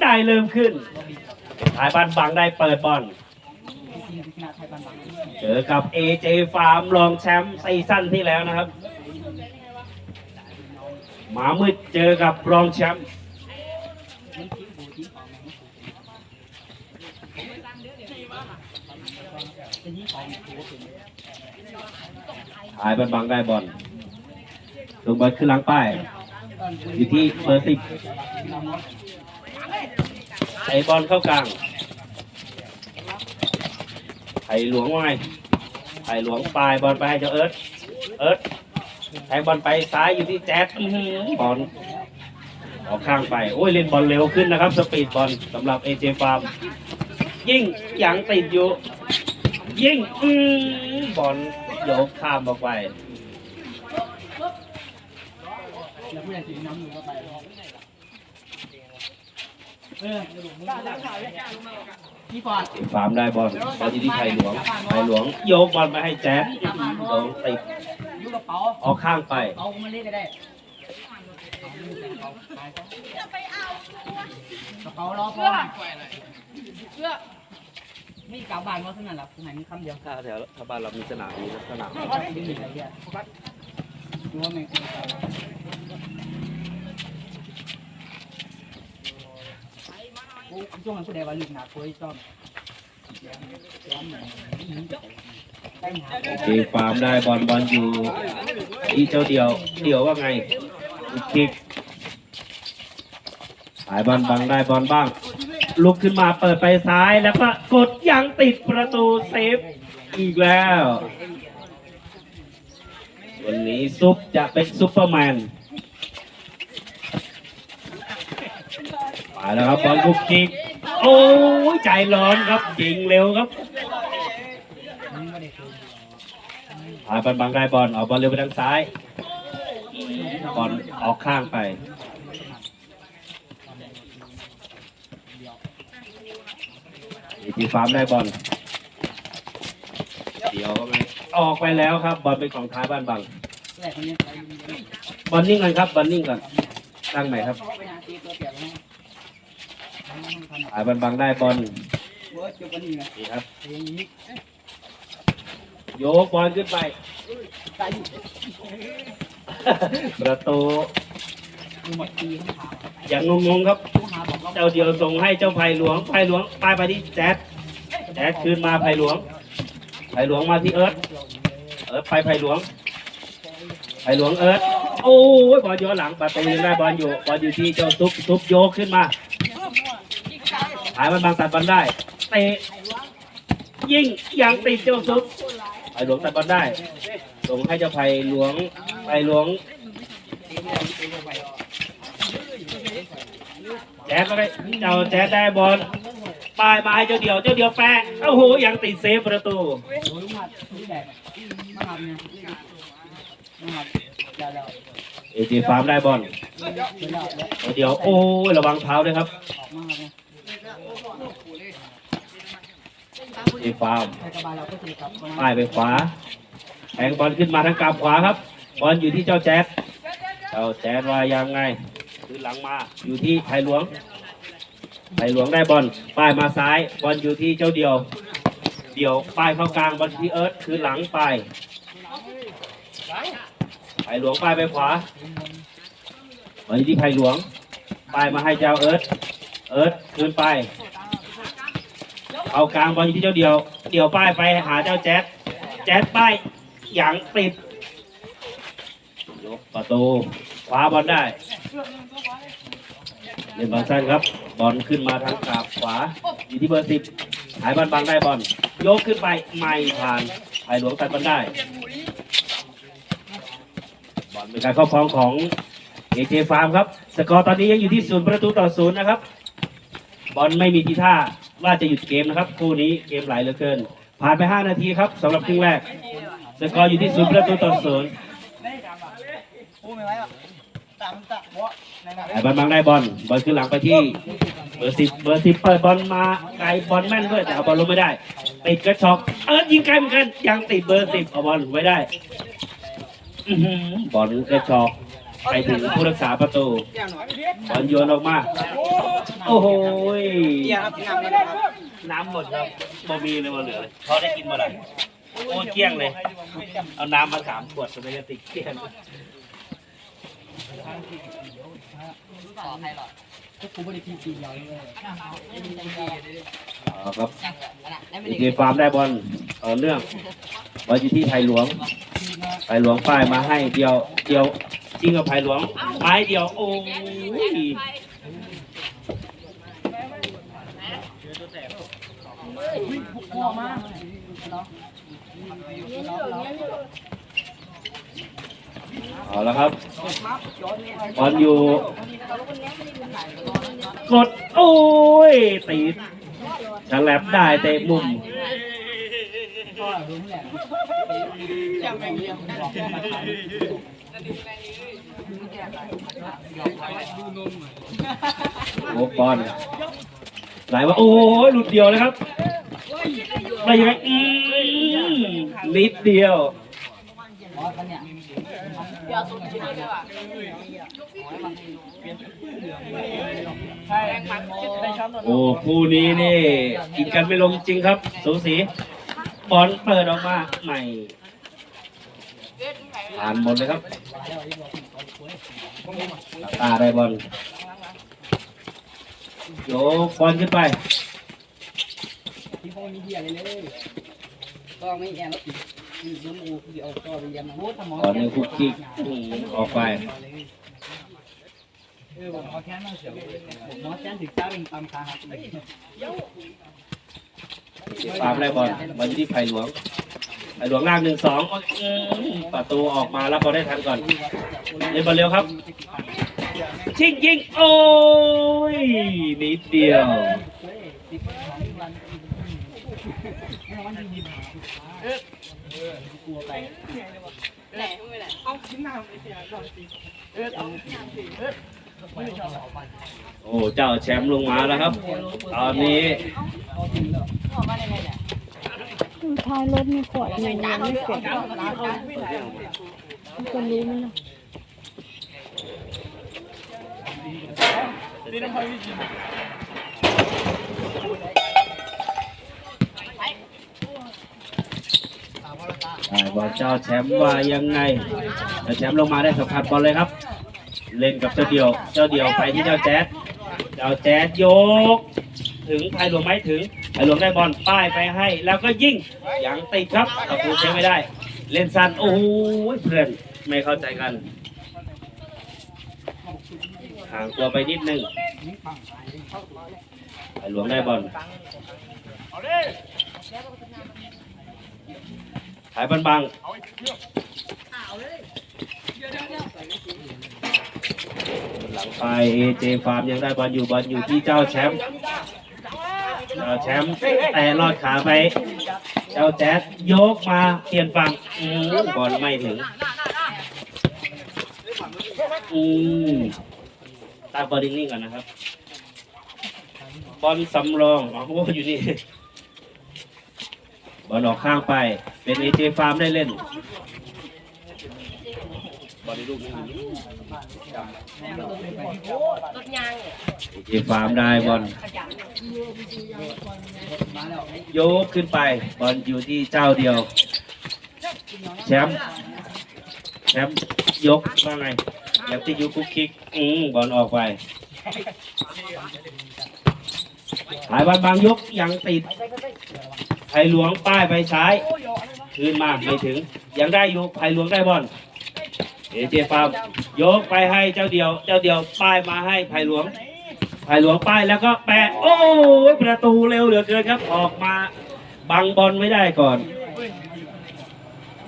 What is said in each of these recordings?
ได้เริ่มขึ้นสายบันบังได้เปิดบอล เจอกับ AJ ฟาร์มรองแชมป์ซีซั่นที่แล้วนะครับ หมามืดเจอกับรองแชมป์ หายบันบังได้บอลลงบอลขึ้นหลังป้าย อยู่ที่เบอร์สิบใส่บอลเข้ากลางไผ่หลวงว่าไงไผ่หลวงปลายบอลไปให้เจ้าเอิร์ธเอิร์ธแทงบอลไปซ้ายอยู่ที่แจ๊ดบอลออกข้างไป โอ้ยเล่นบอลเร็วขึ้นนะครับ สปีดบอลสำหรับเอเจฟาร์มยิ่งยังติดอยู่ ยิ่งอืมบอล โยกข้ามออกไปแล้วผู้ใหญ่สีน้ำหนึ่งก็ไปเออพี่ฟอร์ดฟาร์มได้บอลบอลที่ไผ่หลวงไผ่หลวงโยกบอลไปให้แจ๊ดโดนติดยุกกระเป๋าออกข้างไปเอามาเล่นก็ได้กระเป๋ารอพ่อเพื่อ ม่กลับบ้านเพราะฉะนั้นหรอกผมหายมีคำเดียวถ้าแถวถ้าบ้านเรามีสนามมีสนามไม่มีอะไรเงี้ยดูว่าไม่กูช่วงนั้นกูได้ว่าลูกหนาคุยซ่อมได้หาเจฟาร์มได้บอลบอลอยู่ที่เจ้าเดียวเดียวว่าไงคิกสายบอลบังได้บอลบ้าง ลุกขึ้นมาเปิดไปซ้ายแล้วก็กดยังติดประตูเซฟอีกแล้ว วันนี้ซุปจะเป็นซุปเปอร์แมนไปแล้วครับบอลคุกคิกโอ้ยใจร้อนครับยิงเร็วครับหายบอลบังได้บอลออกบอลเร็วไปทางซ้ายบอลออกข้างไป ฝีฟาร์มได้บอลเดี๋ยวก็ไม่ออกไปแล้วครับ บอลเป็นของท้ายบ้านบังบอลนิ่งก่อนครับบอลนิ่งก่อนตั้งใหม่ครับไปหายกนะหายบอลบังได้บอลนี่ครับโยกบอลขึ้นไปประตูดูหมงขาอย่างงงๆครับ เจ้าเดียวส่งให้เจ้าไผ่หลวงไผ่หลวงไปไปที่แจ๊ดแจ๊ดคืนมาไผ่หลวงไผ่หลวงมาที่เอิร์ธเอิร์ธไปไผ่หลวงไผ่หลวงเอิร์ธโอ้ยบอลย้อนหลังประตูยังได้บอลอยู่บอลอยู่ที่เจ้าซุปซุปโยกขึ้นมาหายมันบางตัดบอลได้เตะยิงยังติดเจ้าซุปไผ่หลวงตัดบอลได้ส่งให้เจ้าไผ่หลวงไผ่หลวง แจ๊ดก็ได้เจ้าแจ๊ดได้บอลปลายมาให้เจ้าเดียวเจ้าเดียวแปะโอ้โหยังติดเซฟประตูเนี่ยมาทำเดี๋ยวเดี๋ยวเอจีฟาร์มได้บอลเดี๋ยวเดี๋ยวเจ้าเดียวโอ้ยระวังเท้าด้วยครับเนี่ยเอจีฟาร์มใช้กระบาลาก็ตีครับป้ายไปขวาแทงบอลขึ้นมาทางกลับขวาครับบอลอยู่ที่เจ้าแจ๊ดเจ้าแจ๊ดว่ายังไง คือหลังมาอยู่ที่ไทยหลวง ไทยหลวงได้บอลป้ายมาซ้ายบอลอยู่ที่เจ้าเดียว เดียวป้ายเข้ากลางบอลที่เอิร์ธคือหลังไปไทยหลวงป้ายไปขวาบอลอยู่ที่ไทยหลวงป้ายมาให้เจ้าเอิร์ธเอิร์ธคืนไปเอากลางบอลอยู่ที่เจ้าเดียว เดียวป้ายไปหาเจ้าแจ๊ดแจ๊ดป้ายหยางติดยกประตู คว้าบอลได้เล่นบอลสั้นครับ บอลขึ้นมาทางกาบขวา อยู่ที่เบอร์สิบหายบอลบังได้บอลยกขึ้นไปไม่ผ่านไผ่หลวงตัดบอลได้บอลเป็นการครอบครองของเอเจฟาร์มครับ สกอร์ตอนนี้ยังอยู่ที่ศูนย์ประตูต่อศูนย์นะครับ บอลไม่มีทีท่าว่าจะหยุดเกมนะครับ คู่นี้เกมไหลเหลือเกิน ผ่านไป 5 นาทีครับสำหรับครึ่งแรก สกอร์อยู่ที่ศูนย์ประตูต่อศูนย์พูด ไอ้บอลบังได้บอลบอลขึ้นหลังไปที่เบอร์สิบเบอร์สิบเปิดบอลมาไกลบอลแม่นด้วยแต่เอาบอลลงไม่ได้ติดกระชอกเอิร์ธยิงไกลเหมือนกันยังติดเบอร์สิบเอาบอลไว้ได้อื้บอลกระชอกไปถึงผู้รักษาประตูบอลโยนออกมา โอ้โหยน้ำหมดครับบ่มีเลยบ่เหลือเลยพอได้กินบ่ล่ะโอ้เกี้ยงเลย เอาน้ำมาสามขวดสมัยติเกี้ย ลี้ยงต่อใครหรอก็กูไม่ได้กินปีเดียวเลยเอาครับจังเลยนะได้ไม่ดีเจฟาร์มได้บอลต่อเนื่องบอลอยู่ที่ไผ่หลวงไผ่หลวงป้ายมาให้เดียวเดียวจริงกับไผ่หลวงไม้เดียวโอ้ยกลัวมากเอาละครับบอลอยู่กดโอ้ยตีดฉลับได้เตะมุมก็รู้แหละยังไม่เรียนบอกว่ามาทำโอ้บอลไหลว่าโอ้ยหลุดเดียวเลยครับไปยังไงอืมนิดเดียว บอสเนี่ยเดี๋ยวสุดเลยว่ะใช่ได้ช้อนตัวโอ้ คู่นี้นี่กินกันไม่ลงจริงครับ สูสีบอลเปิดออกมาใหม่ ผ่านหมดเลยครับตาได้บอลโยกบอลขึ้นไปที่พ่อมีเดียเลยเลยก็ไม่แอนแล้ว มีซุ้มอูเดี๋ยวก็ไปยันโอ้คุกคิกอืมออกไปเออผมเอาแค่นั่งเฉยผมมอสแจ้งถึงเจ้าเป็นตามได้บอลบอลอยู่ที่ไผ่หลวงไผ่หลวงล่างหนึ่งสองประตูออกมาแล้วพอได้ทันก่อนเล่นบอลเร็วครับ ชิงยิงโอ้ยนิดเดียว โอ้เจ้าแชมป์ลงมาแล้วครับ ตอนนี้ท้ายรถมีขวดหนึ่งยังไม่เสร็จคนรู้ไหมล่ะ อ่าบอลเจ้าแชมป์ว่ายังไงเจ้าแชมป์ลงมาได้สัมผัสบอลเลยครับ เล่นกับเจ้าเดียว เจ้าเดียวไปที่เจ้าแจ๊ดเจ้าแจ๊ดยก ถึงไผ่หลวงไม่ถึงไผ่หลวงได้บอลป้ายไปให้ แล้วก็ยิงยังติดครับประตูเซฟไม่ได้ เล่นสั้นโอ้โหเพื่อนไม่เข้าใจกันห่างตัวไปนิดนึงไผ่หลวงได้บอลายบันบังหลังไปเอเจฟาร์มยังได้บอลอยู่บอลอยู่ที่เจ้าแชมป์เจ้าแชมป์แต่ลอดขาไป เจ้าแจ๊ดยกมาเปลี่ยนฝั่งบอลไม่ถึงอืมตามบอลนิ่งๆก่อนนะครับ บอลสำรอง อ๋ออยู่นี่ บอลออกข้างไป เป็นเอเจฟาร์มได้เล่นบอลในลูกนี้เอฟาร์มได้บอลยกขึ้นไป บอลอยู่ที่เจ้าเดียว แชมป์แชมป์ยกว่าไงแชมป์ที่ยุกคุกคิกอืมบอลออกไปหายบอลบางยกยังติด ไผ่หลวงป้ายไปซ้ายคืนมาไม่ถึง ยังได้อยู่ไผ่หลวงได้บอลเอเจฟาร์มยกไปให้เจ้าเดียว เจ้าเดียวป้ายมาให้ไผ่หลวงไผ่หลวงป้ายแล้วก็แปะโอ้ยประตูเร็วเหลือเกินครับออกมาบังบอลไม่ได้ก่อน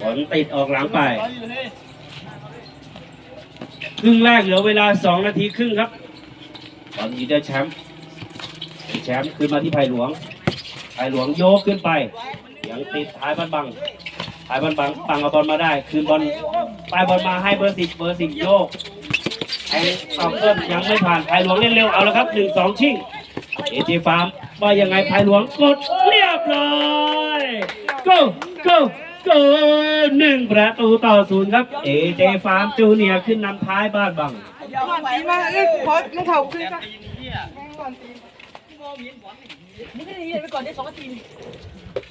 บอลติดออกหลังไปครึ่งแรกเหลือเวลาสองนาทีครึ่งครับบอลยีได้แชมป์แชมป์ขึ้นมาที่ไผ่หลวง ไผ่หลวงโยกขึ้นไปยังติดท้ายบันบังท้ายบันบังบังเอาบอลมาได้ คืนบอลปลายบอลมาให้เบอร์สิบเบอร์สิบโยกแทงต่อเพิ่มยังไม่ผ่านภายหลวงเล่นเร็วเอาแล้วครับหนึ่งสองชิงเอจีฟาร์มว่ายังไงภายหลวงกดเรียบร้อย go go เกินหนึ่งประตูต่อศูนย์ครับเอเจฟาร์มจูเนียขึ้นนำท้ายบ้านบังก่อนตีมาเอ้ยขอรองเท้าขึ้นกันก่อนตี นี่ก็ดีไปก่อนได้สองนาที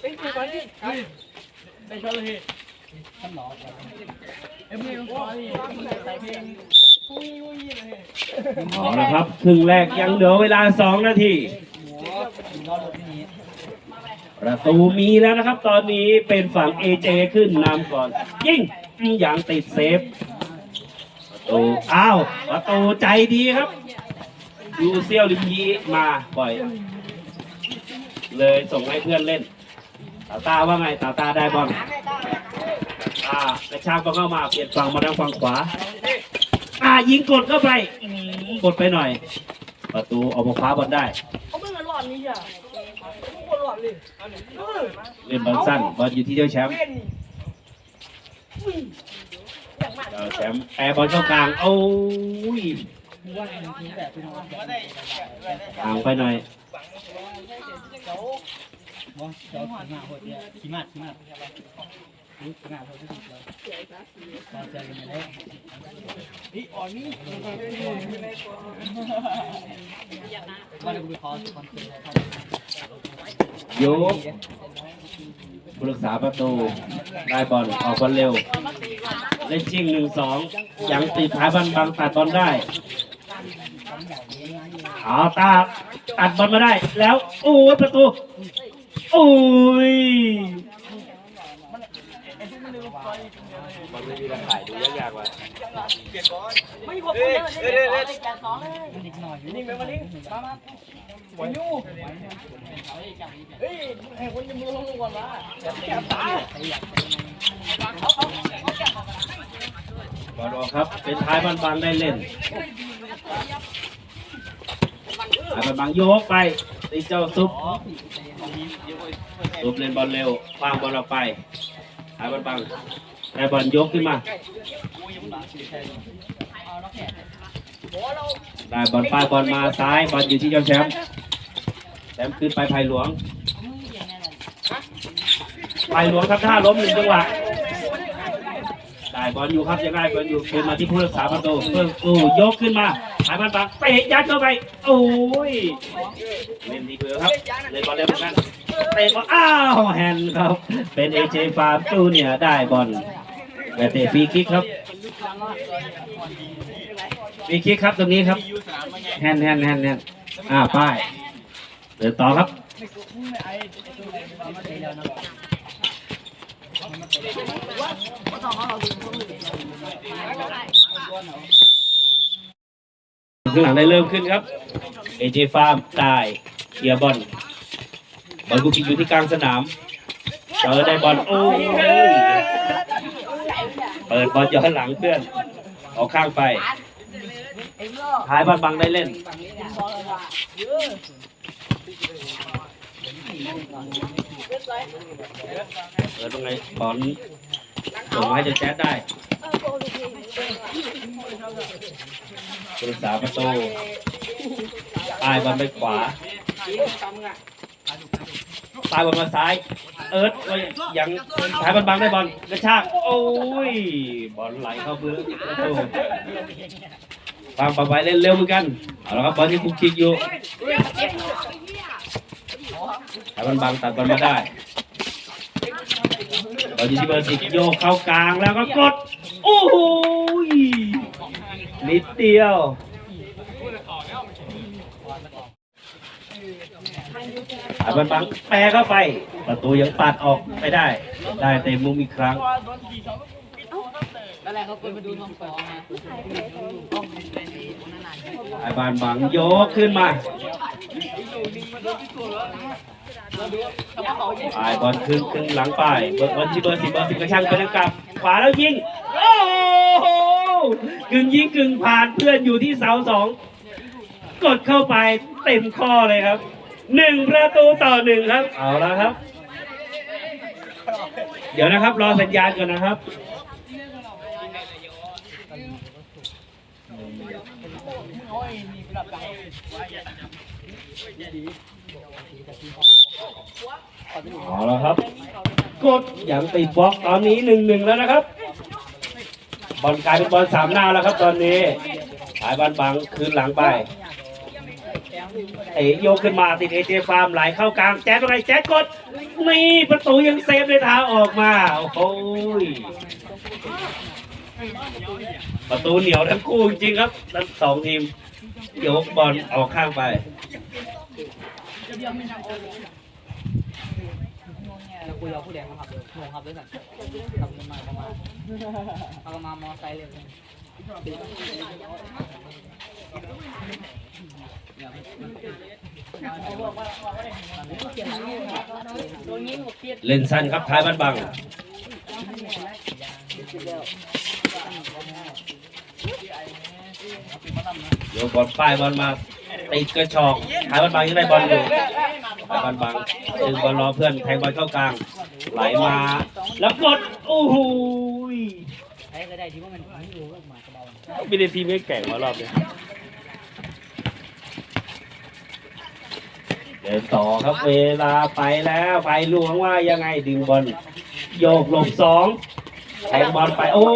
เป็นคือก่อนที่ไปชนเลยท่านหลอกเอ็มยูใส่เพลงอุ้ยอุ้ยเลยเอาละครับครึ่งแรกยังเหลือเวลาสองนาทีนอนรถที่นี้ประตูมีแล้วนะครับ ตอนนี้เป็นฝั่งเอเจขึ้นนำก่อน ยิงอย่างติดเซฟ ประตู อ้าว ประตูใจดีครับยูเซียวลิมยีมาปล่อย เลยส่งให้เพื่อนเล่นตาตาว่าไงตาตาได้บอลตากระชากบอลเข้ามาเปลี่ยนฝั่งมาทางฝั่งขวา อ่ายิงกดเข้าไปอืมกดไปหน่อย ประตูออกมาคว้าบอลได้ เขาเพิ่งหลอนนี่อะเขาหลอนเลยเล่นบอลสั้นบอลอยู่ที่เจ้าแชมป์ เป็นนี่อุ้ยอย่างมากเจ้าแชมป์แปรบอลเข้ากลาง โอ้ยว่าทีแบบเป็นว่าห่างไปหน่อย ว่าเจ้าขี้มาโหดเนี่ยขี้มาขี้มานี่ขี้มาโหดที่สุดเลยเราเจอกันแล้วนี่อ่อนนี่ว่าเราไปขอคอนเสิร์ตโยกผู้รักษาประตูได้บอลออกบอลเร็วเล่นชิงหนึ่งสองยังติดท้ายบอลบังตัดบอลได้เอาตา ตัดบอลมาได้ แล้ว โอ้ยประตู โอ้ยบอลไม่มีการถ่ายดูยากๆว่ะไม่ขอบคุณเลยเด็ดเด็ดจากสองเลยนิดหน่อยนิ่งไปมานิ่งมามาวันยูเฮ้ยให้คนยังมือลงก่อนวะแกตาบอลออกครับ เป็นท้ายบอลบังได้เล่น ท้บอลบังโยกไปตีเจ้าซุปซุปเล่นบอลเร็ววางบอลออกไปท้ายบอลบังได้บอลยกขึ้นมาได้บอลป้ายบอลมาซ้ายบอลอยู่ที่เจ้าแชมป์แชมป์ขึ้นไปไผ่หลวงไผ่หลวงครับท่าล้มหนึ่งจังหวะได้บอลอยู่ครับยังได้บอลอยู่คืนมาที่ผู้รักษาประตูเพิ่มตู้ยกขึ้นมา หายมันบังเตะยัดเข้าไป โอ้ย เล่นดีเบอร์ครับ เล่นบอลเร็วเหมือนกันเตะบอลอ้าวแฮนด์ครับ เป็นเอเจฟาร์มจูเนี่ยได้บอลแต่เตะฟรีคิกครับฟรีคิกครับตรงนี้ครับ แฮนด์แฮนด์แฮนด์แฮนด์อ่าป้ายเดินต่อครับ ข้างหลังได้เริ่มขึ้นครับเอเจฟาร์มได้เคลียร์บอลบอลกูกิกอยู่ที่กลางสนามเจอได้บอลโอ้ยเปิดบอลย้อนหลังเพื่อนออกข้างไปท้ายบอลบังได้เล่นเปิดตรงไหนบอลส่งให้จะแจ๊ดได้ ผู้รักษาประตูปลายบอลไปขวาปลายบอลมาซ้าย เอิร์ธก็ยังท้ายบอลบังได้บอลกระชากโอ้ยบอลไหลเข้าพื้นประตูฟังปไปเล่นเร็วเหมือนกันเอาละครับบอลที่คุกคิกอยู่ท้ายบอลบังตัดบอลมาได้บอลอยู่ที่เบอร์สิบโยกเข้ากลางแล้วก็กดโอ้โหย นิดเดียว อาบันบังแปรเข้าไป ประตูยังปัดออกไม่ได้ ได้เต็มมุมอีกครั้ง แล้วแรเขาเปิดมาดูน้องฟองนะอาบันบังโยกขึ้นมา ปลายบอลครึ่งครึ่งหลังป้ายเบอร์บอลที่เบอร์สิบเบอร์สิบกระช่างไปทางกลับขวาแล้วยิงโอ้โหกึ่งยิงกึ่งผ่านเพื่อนอยู่ที่เสาสองกดเข้าไปเต็มข้อเลยครับหนึ่งประตูต่อหนึ่งครับ เอาละครับ เดี๋ยวนะครับ รอสัญญาณก่อนนะครับ เอาแล้วครับ กดอย่างติดบล็อกตอนนี้หนึ่งหนึ่งแล้วนะครับ บอลกลายเป็นบอลสามหน้าแล้วครับ ตอนนี้สายบอลบังคืนหลังไปเตะโยกขึ้นมาติดเอเจฟาร์มไหลเข้ากลางแจ๊ดอะไรแจ๊ดกดนี่ประตูยังเซฟในเท้าออกมาโอ้ยประตูเหนียวทั้งคู่จริงครับทั้งสองทีมยกบอลออกข้างไป เราคุยเราผู้แดงมาขับเลยงงขับด้วยกันขับมาประมาณเอามามอไซค์เลยเล่นสั้นครับท้ายบ้านบังโยกบอลป้ายบอลมา ติดกระชอกท้ายบ้านบังยังได้บอลอยู่ท้ายบ้านบังดึงบอลรอเพื่อนแทงบอลเข้ากลาง ไหลมา แล้วกดโอ้โหยไอ้ก็ได้ที่ว่ามันไม่ได้ทีมไม่แก่งมารอบนี้เดินต่อครับเวลาไปแล้วไปหลวงว่ายังไงดึงบอลโยกหลบสองแทงบอลไป โอ้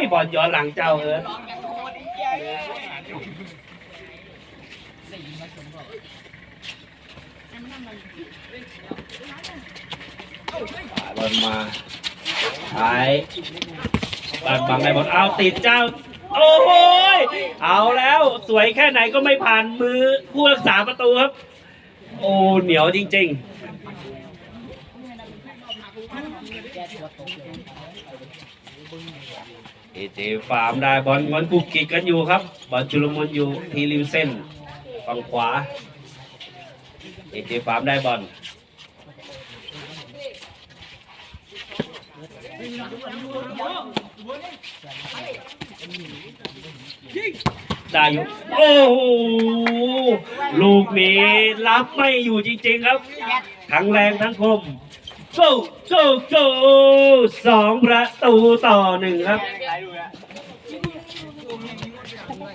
ยบอลย้อนหลังเจ้าเอิร์ธ บอลมาไปบอลบังได้บอลเอาติดเจ้า โอ้โหยเอาแล้วสวยแค่ไหนก็ไม่ผ่านมือผู้รักษาประตูครับ โอ้เหนียวจริง ๆ เอเจฟาร์มได้บอลบอลกุกกิกกันอยู่ครับ บอลชุลมุนอยู่ที่ริมเส้น ฝั่งขวาเอเจฟาร์มได้บอลได้อยู่โอ้โหลูกนี้รับไม่อยู่จริง ๆ ครับ ทั้งแรงทั้งคมโก้โก้โก้สองประตูต่อหนึ่งครับ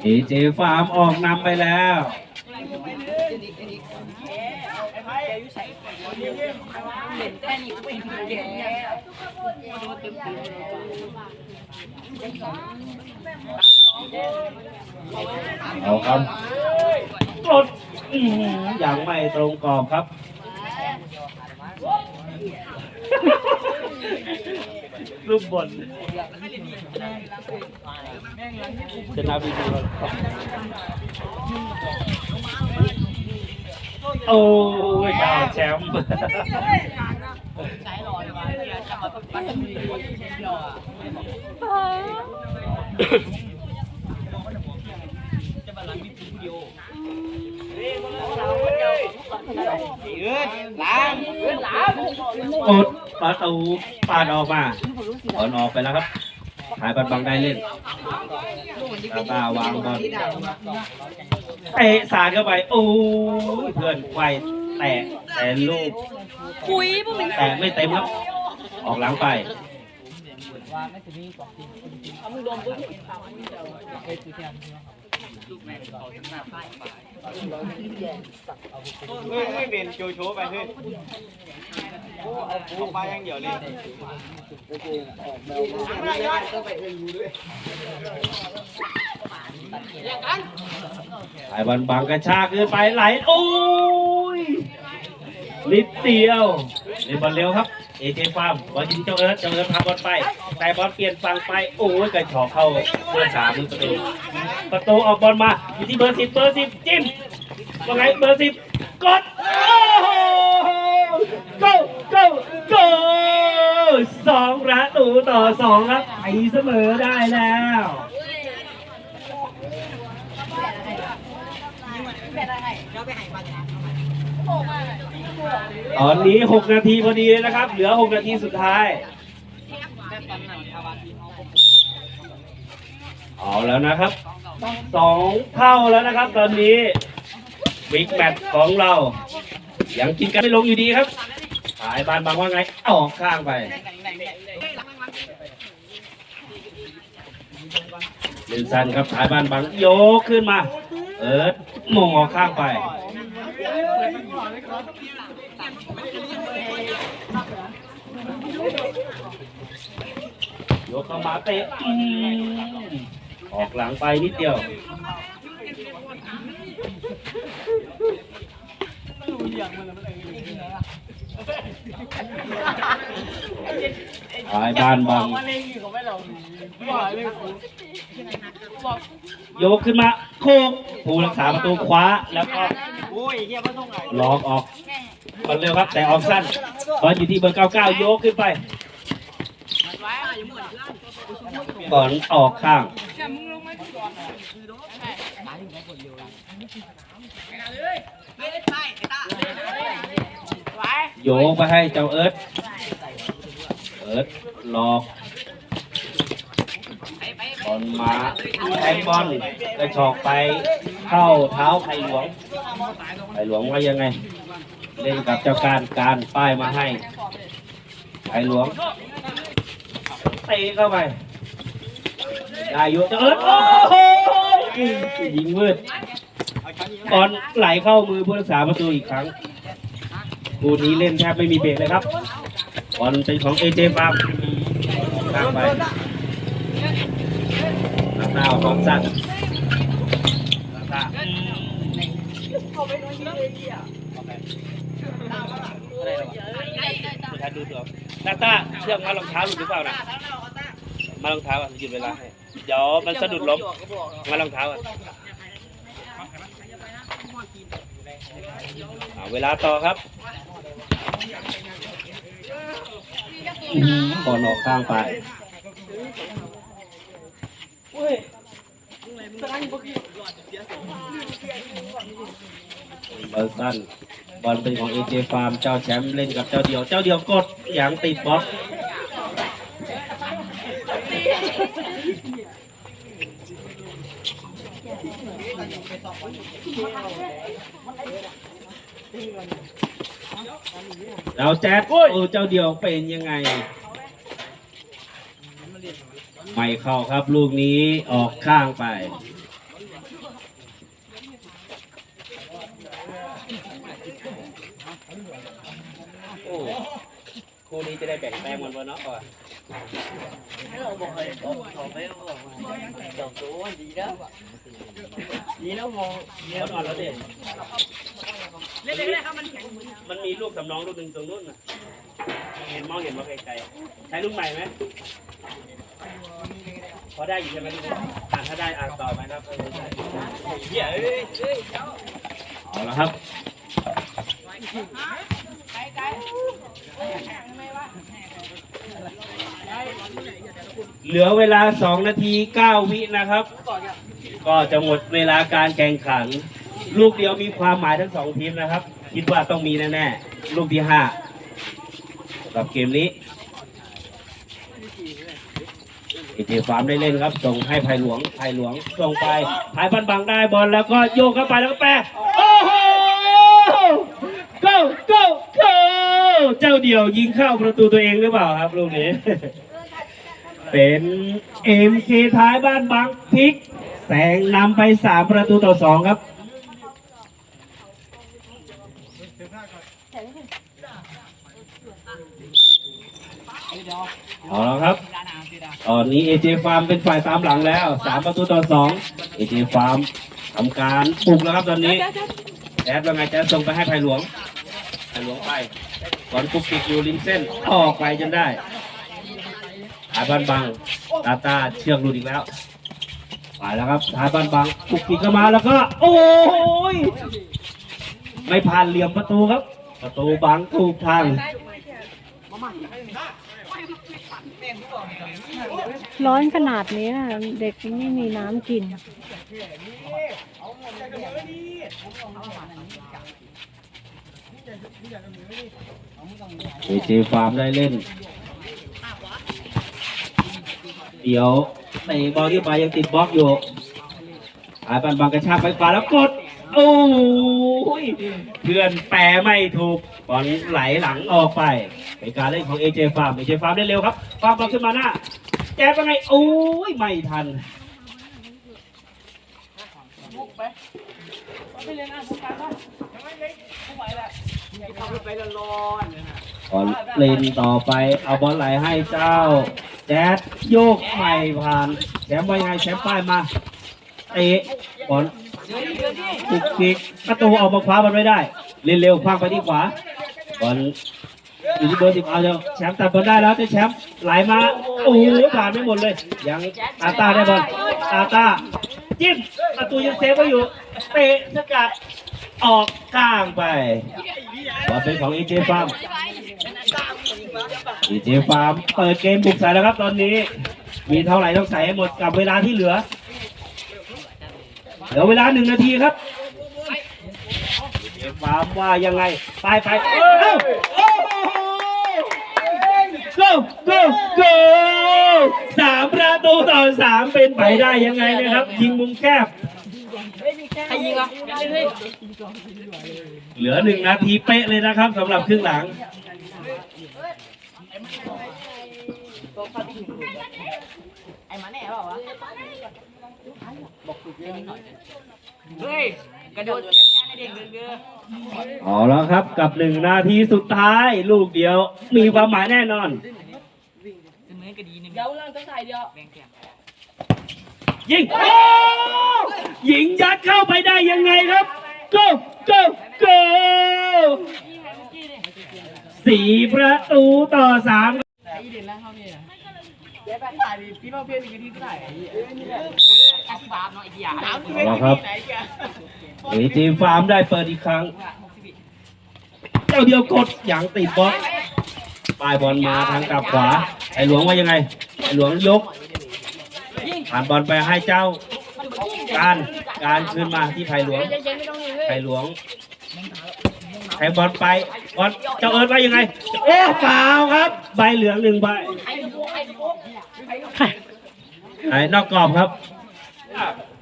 เอเจฟาร์มออกนำไปแล้ว เอาครับกดอื้อหือยังไม่ตรงกรอบครับรูปบนจะนับอีกทีครับ โอ้ยดาวแชมป์สายหล่อออกดประตูปาดออกมาบอลออกไปแล้วครับหายบันบังได้เล่นตาวางบอล เตะสาดเข้าไปโอ้ยเพื่อนไขวแตะแต่ลูกคุยพวกมึงแต่ไม่เต็มครับ ออกหลังไปว่าไม่ถึงนี่สองทีเอามึงโดนปุ๊บเฮ้ยคือแทนเฮ้ยไม่เป็นโจโฉไปเฮ้ยเอาปูมาอย่างเดียวเลย สายบอลบังกระชากขึ้นไปไหลโอ้ยนิดเดียวเล่นบอลเร็วครับ เอเจฟาร์มบอลยิงเจ้าเอิร์ธเจ้าเอิร์ธพาบอลไป แต่บอลเปลี่ยนฝั่งไป โอ้ยกระชอกเข้าเบอร์สามประตู ประตูออกบอลมาอยู่ที่เบอร์สิบเบอร์สิบจิ้มว่าไงเบอร์สิบกดโอ้โห go go go สองประตูต่อสองครับไอเสมอได้แล้ว ตอนนี้ 6 นาทีพอดีเลยนะครับ เหลือ 6 นาทีสุดท้าย เอาแล้วนะครับสองเท่าแล้วนะครับ ตอนนี้บิ๊กแมตช์ของเรา ยังกินกันไม่ลงอยู่ดีครับสายบานบางว่าไงออกข้างไปเล่นสั้นครับสายบานบางโยกขึ้นมา เอิร์ดมงออกข้างไป ยกเข้ามาเตะอืมออกหลังไปนิดเดียว ไปบ้านบังโยกขึ้นมาโคกผู้รักษาประตูคว้าแล้วก็โอ้ยเฮียไม่ต้องไงล็อกออกบอลเร็วครับ แต่ออกสั้นบอลอยู่ที่เบอร์ 99 โยกขึ้นไปบอลออกข้างโยกไปให้เจ้าเอิร์ธิร์ธหลอกบอลมาแทงบอลกระชอกไปเข้าเท้าไข่หลวงไข่หลวงว่ายังไง เล่นกับเจ้าการการป้ายมาให้ไข่หลวงเตะเข้าไปได้อยู่เจ้าเอิร์ธโอ้โหยิงมืดบอลไหลเข้ามือผู้รักษาประตูอีกครั้งคู่นี้เล่นแทบไม่มีเบรกเลยครับ บอลเป็นของเอเจฟาร์มข้างไปนาตาเอาของสั้นนาตาท่านดูตัวนาตาเชือกมารองเท้าหลุดหรือเปล่านะมารองเท้าอะหยุดเวลาให้เดี๋ยวมันสะดุดล้มมารองเท้าอะเวลาต่อครับ อื้อหือบอลออกข้างไปบอลสั้นบอลเป็นของเอเจฟาร์มเจ้าแชมป์เล่นกับเจ้าเดียว เจ้าเดียวกดอย่างติดบล็อก เราแจ๊ดโอ้เจ้าเดียวเป็นยังไง ไม่เข้าครับลูกนี้ออกข้างไป โอ้คู่นี้จะได้แบ่งแต้มกันวะเนาะก่อนดีแล้วมองเดี๋ยวอ่อนแล้วเด็ เล่นเลยครับมันมันมีลูกสำรองลูกหนึ่งตรงนู้นน่ะเห็นมองเห็นมาไกลๆใช้ลูกใหม่ไหมพอได้อยู่ใช่ไหมลูกอ่านถ้าได้อ่านต่อไหมครับเฮียเอ้ยเอาละครับเหลือเวลา 2 นาที 9 วินะครับ ก็จะหมดเวลาการแข่งขัน ลูกเดียวมีความหมายทั้งสองทีมนะครับ คิดว่าต้องมีแน่ๆลูกที่ห้าสำหรับเกมนี้เอเจฟาร์มได้เล่นครับ ส่งให้ไผ่หลวงไผ่หลวงส่งไปไผ่บันบังได้บอลแล้วก็โยกเข้าไปแล้วก็แปะโอ้โห go go go เจ้าเดียวยิงเข้าประตูตัวเองหรือเปล่าครับลูกนี้ เป็นเอ็มเคท้ายบ้านบางพลิกแสงนำไปสามประตูต่อสองครับ เอาแล้วครับตอนนี้เอเจฟาร์มเป็นฝ่ายตามหลังแล้วสามประตูต่อสองเอเจฟาร์มทำการปลุกแล้วครับตอนนี้แอดว่าไงจะส่งไปให้ไผ่หลวงไผ่หลวงไปบอลปุกติดอยู่ริมเส้นออกไปจนได้หายบ้านบังตาตาเชือกหลุดอีกแล้วไปแล้วครับหายบ้านบังปุกติดเข้ามาแล้วก็ โอ้ยไม่ผ่านเหลี่ยมประตูครับ ประตูบังถูกทาง ร้อนขนาดนี้เด็กไม่มีน้ำกินเอเจฟาร์มได้เล่น เดี๋ยวเตะบอลที่ไปยังติดบล็อกอยู่หายบันบังกระชากไปขวาแล้วกด โอ้ยเพื่อนแปรไม่ถูกบอลไหลหลังออกไป เป็นการเล่นของเอเจฟาร์มเอเจฟาร์มได้เร็วครับฟาร์มบอลขึ้นมาหน้า แจ๊บยังไง โอ้ย ไม่ทันบุกไปไปเล่นอะบุกกันป่ะไม่เล่นบุกไปแหละขับรถไปร้อนๆเนี่ยนะบอลเล่นต่อไป เอาบอลไหลให้เจ้า แจ๊ดโยกใหม่ผ่านแชมป์ว่ายไงแชมป์ป้ายมาเตะบอลเดือนที่เดือนที่ตุกติกประตูออกมาคว้าบอลไม่ได้ เล่นเร็วคว้างไปที่ขวาบอล อยู่ที่เบอร์สิบเอาเจ้าแชมป์ตัดบอลได้แล้วเจ้าแชมป์ไหลมาโอ้โหผ่านไม่หมดเลยยังอาตาได้บอลอาตาจิ้มประตูยังเซฟไว้อยู่เตะสกัดออกข้างไปบอลเป็นของเอเจฟาร์มเอเจฟาร์มเปิดเกมบุกใส่แล้วครับตอนนี้ มีเท่าไหร่ต้องใส่ให้หมดกับเวลาที่เหลือเหลือเวลาหนึ่งนาทีครับ ฟาร์มว่ายังไง ไปไปเอ้าโอ้โห go go go สามประตูต่อสามเป็นไปได้ยังไงนะครับ ยิงมุมแคบ ใครยิงอะเฮ้ยเหลือหนึ่งนาทีเป๊ะเลยนะครับสำหรับครึ่งหลัง ไอ้มาแน่เปล่าวะ เฮ้ย กระโดดแค่ในเด็กเดือดเอาแล้วครับกับหนึ่งนาทีสุดท้าย ลูกเดียว มีความหมายแน่นอนเสมอก็ดีนึงเดี๋ยวล่างต้องใส่เดียวแบ่งแถมยิงโอ้ยิงยัดเข้าไปได้ยังไงครับ go go go สี่ประตูต่อสามไอ้เด่นแล้วเขาเนี่ย นอีกทีก็ได้แอคร์เนาะครับเอจีฟาร์มได้เปิดอีกครั้ง เจ้าเดียวกดอย่างติดบล็อกปลายบอลมาทางกลับขวา ไอหลวงว่ายังไง ไอหลวงยกผ่านบอลไปให้เจ้า การการคืนมาที่ไผ่หลวง ไผ่หลวง แทงบอลไปบอลเจ้าเอิร์ธว่ายังไงโอ้ฟาวครับ ใบเหลืองหนึ่งใบไอ้นอกกรอบครับ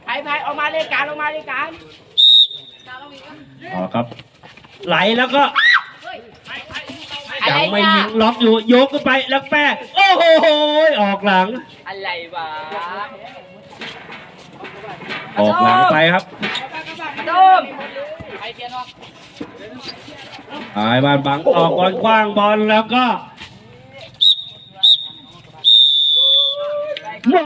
ไผ่ไผ่ออกมาเลยการออกมาเลยการเอาครับ ไหลแล้วก็ยังไม่ยิงล็อกอยู่ยกขึ้นไปแล้วแป้โอ้โหออกหลัง อะไรวะออกหลังไปครับโดมไอ้เพี้ยนออก ไอ้บ้านบังออกบอลกว้างบอลแล้วก็